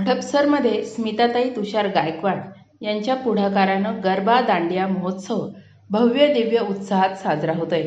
हडपसरमध्ये स्मिताताई तुषार गायकवाड यांच्या पुढाकारानं गरबा दांडिया महोत्सव भव्य दिव्य उत्साहात साजरा होतोय.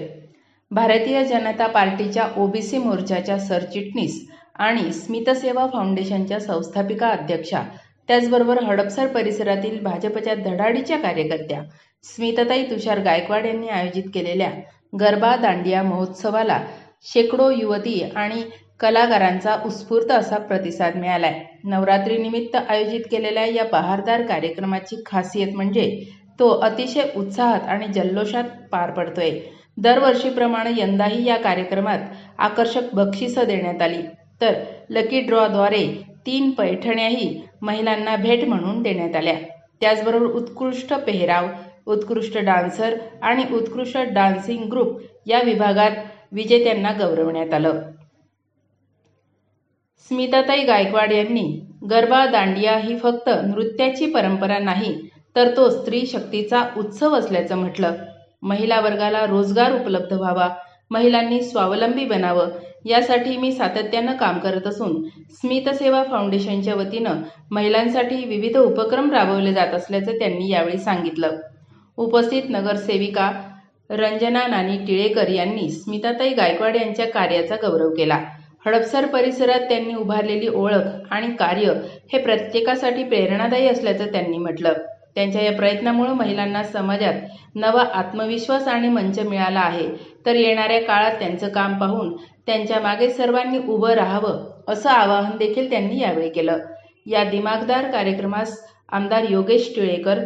भारतीय जनता पार्टीच्या ओबीसी मोर्चाच्या सरचिटणीस आणि स्मितसेवा फाउंडेशनच्या संस्थापिका अध्यक्षा त्याचबरोबर हडपसर परिसरातील भाजपच्या धडाडीच्या कार्यकर्त्या स्मिताताई तुषार गायकवाड यांनी आयोजित केलेल्या गरबा दांडिया महोत्सवाला शेकडो युवती आणि कलाकारांचा उत्स्फूर्त असा प्रतिसाद मिळालाय. नवरात्रीनिमित्त आयोजित केलेल्या या बहारदार कार्यक्रमाची खासियत म्हणजे तो अतिशय उत्साहात आणि जल्लोषात पार पडतोय. दरवर्षीप्रमाणे यंदाही या कार्यक्रमात आकर्षक बक्षिसं देण्यात आली. तर लकी ड्रॉद्वारे तीन पैठण्याही महिलांना भेट म्हणून देण्यात आल्या. त्याचबरोबर उत्कृष्ट पेहराव उत्कृष्ट डान्सर आणि उत्कृष्ट डान्सिंग ग्रुप या विभागात विजेत्यांना गौरवण्यात आलं. स्मिताताई गायकवाड यांनी गरबा दांडिया ही फक्त नृत्याची परंपरा नाही तर तो स्त्री शक्तीचा उत्सव असल्याचं म्हटलं. महिला वर्गाला रोजगार उपलब्ध व्हावा महिलांनी स्वावलंबी बनावं यासाठी मी सातत्यानं काम करत असून स्मितसेवा फाउंडेशनच्या वतीनं महिलांसाठी विविध उपक्रम राबवले जात असल्याचं त्यांनी यावेळी सांगितलं. उपस्थित नगरसेविका रंजना नानी टिळेकर यांनी स्मिताताई गायकवाड यांच्या कार्याचा गौरव केला. हडपसर परिसरात त्यांनी उभारलेली ओळख आणि कार्य हे प्रत्येकासाठी प्रेरणादायी असल्याचं त्यांनी म्हटलं. त्यांच्या या प्रयत्नामुळे महिलांना समाजात नवा आत्मविश्वास आणि मंच मिळाला आहे. तर येणाऱ्या काळात त्यांचं काम पाहून त्यांच्या मागे सर्वांनी उभं राहावं असं आवाहन देखील त्यांनी यावेळी केलं. या दिमागदार कार्यक्रमास आमदार योगेश टिळेकर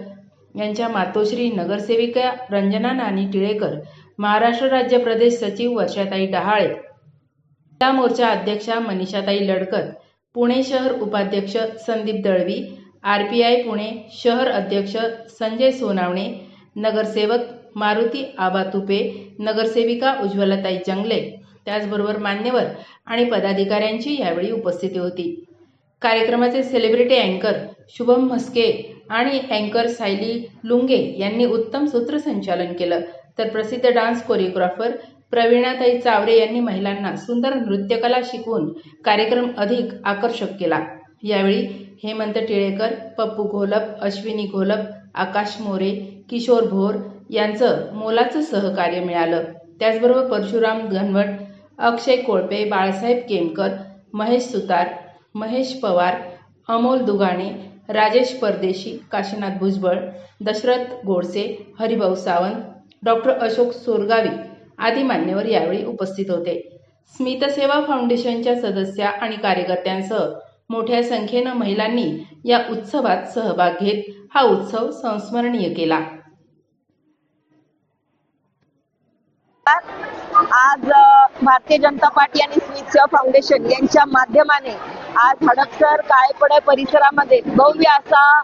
यांच्या मातोश्री नगरसेविका रंजना नानी टिळेकर महाराष्ट्र राज्य प्रदेश सचिव वर्षाताई डहाळे महिला मोर्चा अध्यक्षा मनीषाताई लडकत पुणे शहर उपाध्यक्ष Sandeep Dalvi R P I Pune शहर अध्यक्ष संजय सोनावणे नगरसेवक मारुती आबा तुपे नगरसेविका उज्ज्वलाताई जंगले त्याचबरोबर मान्यवर आणि पदाधिकाऱ्यांची यावेळी उपस्थिती होती. कार्यक्रमाचे सेलिब्रिटी अँकर शुभम म्हस्के आणि अँकर सायली लुंगे यांनी उत्तम सूत्रसंचालन केलं. तर प्रसिद्ध डान्स कोरिओग्राफर प्रवीणाताई चावरे यांनी महिलांना सुंदर नृत्यकला शिकवून कार्यक्रम अधिक आकर्षक केला. यावेळी हेमंत टिळेकर पप्पू घोलप अश्विनी घोलप आकाश मोरे किशोर भोर यांचं मोलाचं सहकार्य मिळालं. त्याचबरोबर परशुराम घनवट अक्षय कोळपे बाळासाहेब केमकर महेश सुतार महेश पवार अमोल दुगाणे राजेश परदेशी काशीनाथ भुजबळ दशरथ गोडसे हरिभाऊ सावंत डॉक्टर अशोक सोरगावी आदी मान्यवर यावेळी उपस्थित होते. स्मितसेवा फाउंडेशनच्या सदस्या आणि कार्यकर्त्यांसह मोठ्या संख्येनं महिलांनी या उत्सवात सहभाग घेत हा उत्सव संस्मरणीय केला. आज भारतीय जनता पार्टी आणि स्मित सेवा फाउंडेशन यांच्या माध्यमाने आज हडपसर काळेपडे परिसरामध्ये भव्य असा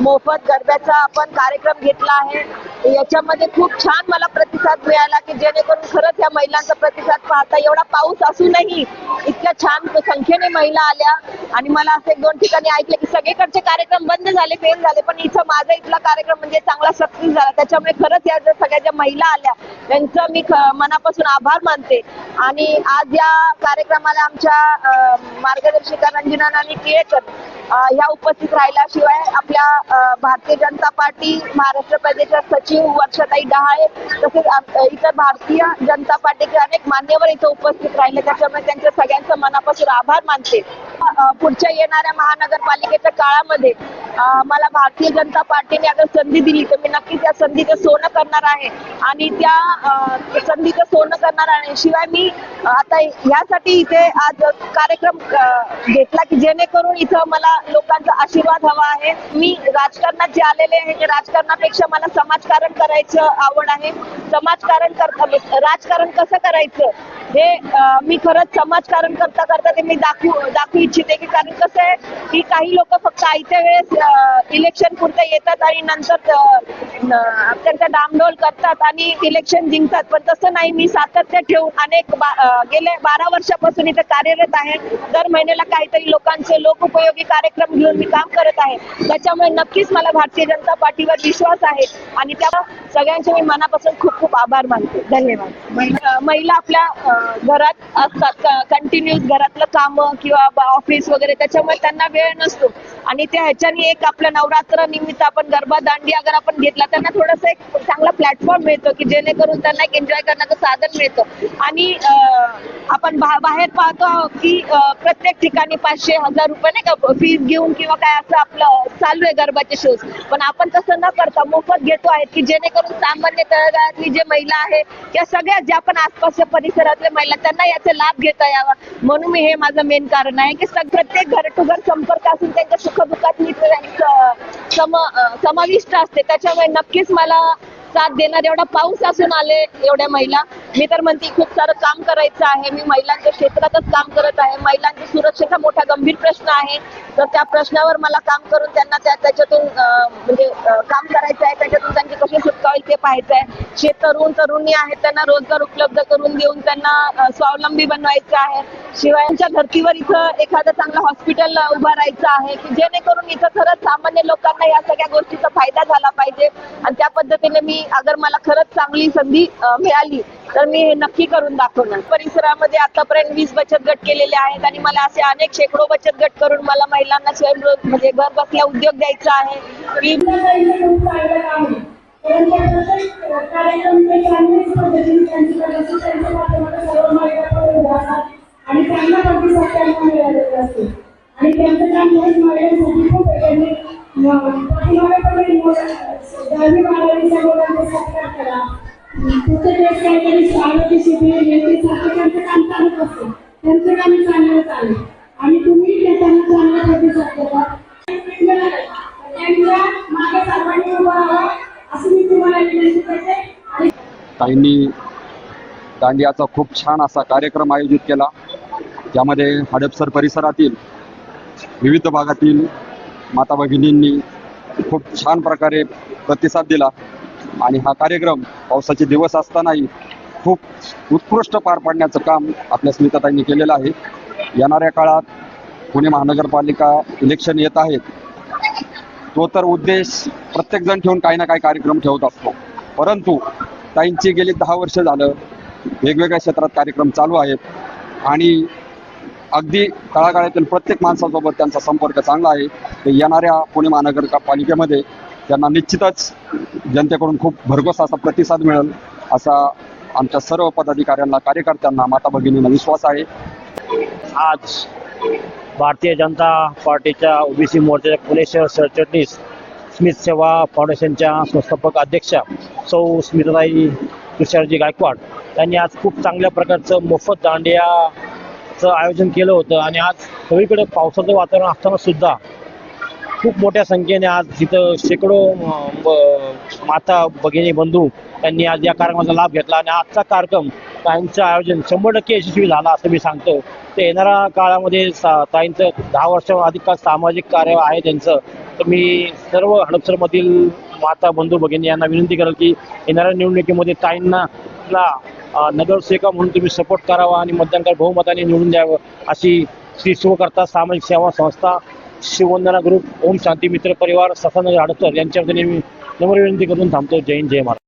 मोफत गरब्याचा आपण कार्यक्रम घेतला आहे. याच्यामध्ये खूप छान मला प्रतिसाद मिळाला की जेणेकरून खरंच या महिलांचा प्रतिसाद पाहता एवढा पाऊस असूनही इतक्या छान संख्येने महिला आल्या. आणि मला असं एक दोन ठिकाणी ऐकलं की सगळीकडचे कार्यक्रम बंद झाले फेल झाले पण इथं माझा इथला कार्यक्रम म्हणजे चांगला सक्सेस झाला. त्याच्यामुळे खरंच या ज्या सगळ्या ज्या महिला आल्या त्यांचं मी मनापासून आभार मानते. आणि आज या कार्यक्रमाला आमच्या मार्गदर्शिका रंजना नानी टिळेकर या उपस्थित राहिला शिवाय आपल्या भारतीय जनता पार्टी महाराष्ट्र प्रदेशच्या सचिव वर्षाताई डहाळे तसेच इतर भारतीय जनता पार्टीचे अनेक मान्यवर इथं उपस्थित राहिले. त्याच्यामुळे त्यांच्या सगळ्यांचं मनापासून आभार मानते. पुढच्या येणाऱ्या महानगरपालिकेच्या काळामध्ये मला भारतीय जनता पार्टीने अगर संधी दिली तर मी नक्की त्या संधीचं सोनं करणार आहे. आणि त्या संधीचं सोनं करणार आहे. शिवाय मी आता ह्यासाठी इथे आज कार्यक्रम घेतला की जेणेकरून इथं मला लोकांचा आशीर्वाद हवा आहे. मी राजकारणात जे आलेले आहे ते राजकारणापेक्षा मला समाजकारण करायचं आवड आहे. समाजकारण करता राजकारण कसं करायचं? हे मी खरंच समाजकारण करता करता ते मी दाखवू दाखवू इच्छिते की कारण कसं आहे की काही लोक फक्त आयत्या वेळेस इलेक्शन पुरते येतात आणि नंतर अ, त्यांचा डामडोल करतात आणि इलेक्शन जिंकतात. पण तसं नाही मी सातत्य ठेवून अनेक बा- गेल्या गेले बारा वर्षापासून इथे कार्यरत आहे. दर महिन्याला काहीतरी लोकांचे लोकउपयोगी कार्यक्रम घेऊन मी काम करत आहे. त्याच्यामुळे नक्कीच मला भारतीय जनता पार्टीवर विश्वास आहे. आणि त्या सगळ्यांचे मी मनापासून खूप खूप आभार मानते. धन्यवाद. म्हणजे, महिला आपल्या घरात असतात. कंटिन्युअस घरातलं काम किंवा ऑफिस वगैरे त्याच्यामुळे त्यांना वेळ नसतो. आणि त्या ह्याच्याने एक आपल्या नवरात्र निमित्त आपण गरबा दांडी अगर आपण घेतला त्यांना थोडस एक चांगला प्लॅटफॉर्म मिळतो की जेणेकरून त्यांना एक एन्जॉय करण्याचं साधन मिळतं. आणि आपण बाहेर पाहतो आहोत की प्रत्येक ठिकाणी पाचशे हजार रुपये नाही का फीस घेऊन किंवा काय असं आपलं चालू आहे गरबाचे शोज पण आपण तसं न करता मोफत घेतो आहेत की जेणेकरून सामान्य तळागाळातली जे महिला आहे त्या सगळ्या ज्या पण आसपासच्या परिसरातल्या महिला त्यांना याचा लाभ घेता यावा. म्हणून मी हे माझं मेन कारण आहे की प्रत्येक घर टू घर संपर्क असून त्यांच्या सुखदुःखात मी सम समाविष्ट असते. त्याच्यामुळे नक्कीच मला साथ देणार एवढा पाऊस असून आले एवढ्या महिला. मी तर म्हणते खूप सारं काम करायचं आहे. मी महिलांच्या क्षेत्रातच काम करत आहे. महिलांची सुरक्षेचा मोठा गंभीर प्रश्न आहे. तर त्या प्रश्नावर मला काम करून त्यांना त्या त्याच्यातून म्हणजे काम करायचं आहे. त्याच्यातून त्यांची कशी सुटका होईल ते पाहायचं आहे. जे तरुण तरुणी आहेत त्यांना रोजगार उपलब्ध करून देऊन त्यांना स्वावलंबी बनवायचं आहे. शिवायांच्या धर्तीवर इथं एखादं चांगलं हॉस्पिटल उभं राहायचं आहे की जेणेकरून इथं खरंच सामान्य लोकांना या सगळ्या गोष्टीचा फायदा झाला पाहिजे. आणि त्या पद्धतीने मी अगर मला खरंच चांगली संधी मिळाली तर मी हे नक्की करून दाखवणार. परिसरामध्ये आतापर्यंत वीस बचत गट केलेले आहेत आणि मला असे अनेक शेकडो बचत गट करून मला महिलांना स्वयंरोज म्हणजे घर बसल्या उद्योग द्यायचा आहे. आणि त्यांना प्रतिसाद त्यांना मिळालेला असतो आणि त्यांचं काम हेच महिलांसाठी खूप आहे प्रत्येक वेळेस काहीतरी आरोग्य शिबिर याच्यासारखं त्यांचं काम चालत असतं. त्यांचं काम चांगलं चालेल. आणि तुम्ही ते त्यांना चांगला प्रतिसाद देता ताईंनी दांडियाचा खूप छान असा कार्यक्रम आयोजित केला ज्यामध्ये हडपसर परिसरातील विविध भागातील माता भगिनींनी खूप छान प्रकारे प्रतिसाद दिला. आणि हा कार्यक्रम पावसाचे दिवस असतानाही खूप उत्कृष्ट पार पाडण्याचं काम आपल्या स्मिताताईंनी केलेलं आहे. येणाऱ्या काळात पुणे महानगरपालिका इलेक्शन येत आहेत. तो तर उद्देश प्रत्येकजण ठेवून काही ना काही कार्यक्रम ठेवत असतो. परंतु ताईंची गेली दहा वर्ष झालं वेगवेगळ्या क्षेत्रात कार्यक्रम चालू आहेत आणि अगदी तळागाळातील प्रत्येक माणसासोबत त्यांचा संपर्क चांगला आहे. ते येणाऱ्या पुणे महानगरपालिकेमध्ये त्यांना निश्चितच जनतेकडून खूप भरघोस असा प्रतिसाद मिळेल असा आमच्या सर्व पदाधिकाऱ्यांना कार्यकर्त्यांना माता भगिनींना विश्वास आहे. आज भारतीय जनता पार्टीच्या ओबीसी मोर्चाच्या पुणे शहर सरचिटणीस स्मित सेवा फाउंडेशनच्या संस्थापक अध्यक्षा सौ स्मिताताई तुषारजी गायकवाड यांनी आज खूप चांगल्या प्रकारचं मोफत दांडियाचं आयोजन केलं होतं. आणि आज सगळीकडे पावसाचं वातावरण असताना सुद्धा खूप मोठ्या संख्येने आज तिथं शेकडो ब- माता भगिनी बंधू त्यांनी आज या कार्यक्रमाचा लाभ घेतला आणि आजचा कार्यक्रम ताईंचं आयोजन शंभर टक्के यशस्वी झाला असं मी सांगतो. ते येणाऱ्या काळामध्ये सा- ताईंचं दहा वर्ष अधिक सामाजिक कार्य आहे त्यांचं. तर मी सर्व हडपसरमधील माता बंधू भगिनी यांना विनंती करेल की येणाऱ्या निवडणुकीमध्ये ताईंना नगरसेवका म्हणून तुम्ही सपोर्ट करावा आणि मतदानकर बहुमताने निवडून द्यावं अशी श्री शिवकर्ता सामाजिक सेवा संस्था शिववंदना ग्रुप ओम शांती मित्र परिवार ससानगर हडपसर यांच्या वतीने मी नम्र विनंती करून थांबतो. जय हिंद जय महाराज